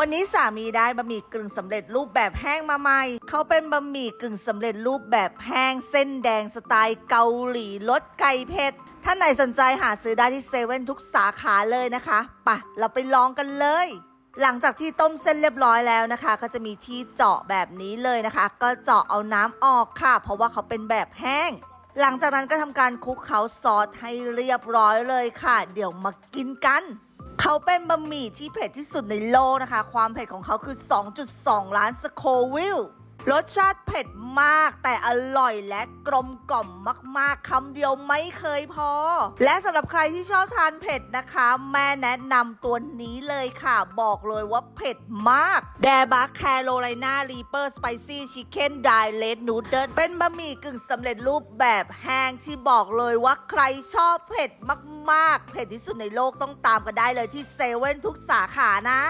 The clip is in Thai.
วันนี้สามีได้บะหมี่กึ่งสำเร็จรูปแบบแห้งมาใหม่ เขาเป็นบะหมี่กึ่งสำเร็จรูปแบบแห้งเส้นแดงสไตล์เกาหลีรสไก่เผ็ดท่านไหนสนใจหาซื้อได้ที่เซเว่นทุกสาขาเลยนะคะปะเราไปลองกันเลย หลังจากที่ต้มเส้นเรียบร้อยแล้วนะคะ ก็จะมีที่เจาะแบบนี้เลยนะคะ ก็เจาะเอาน้ำออกค่ะ เพราะว่าเขาเป็นแบบแห้งหลังจากนั้นก็ทำการคลุกเคล้าซอสให้เรียบร้อยเลยค่ะ เดี๋ยวมากินกัน เขาเป็นบะหมี่ที่เผ็ดที่สุดในโลกนะคะ ความเผ็ดของเขาคือ 2.2 ล้านสโควิล รสชาติเผ็ดมากแต่อร่อยและกลมกล่อมมากๆคำเดียวไม่เคยพอ และสำหรับใครที่ชอบทานเผ็ดนะคะ แม่แนะนำตัวนี้เลยค่ะ บอกเลยว่าเผ็ดมากแดบักแคโรไลนารีเปอร์สไปซี่ชิคเก้นไดเลดนูเดิลเป็นบะหมี่กึ่งสำเร็จรูปแบบแห้งที่บอกเลยว่าใครชอบเผ็ดมากๆ เผ็ดที่สุดในโลกต้องตามกันได้เลยที่เซเว่นทุกสาขานะ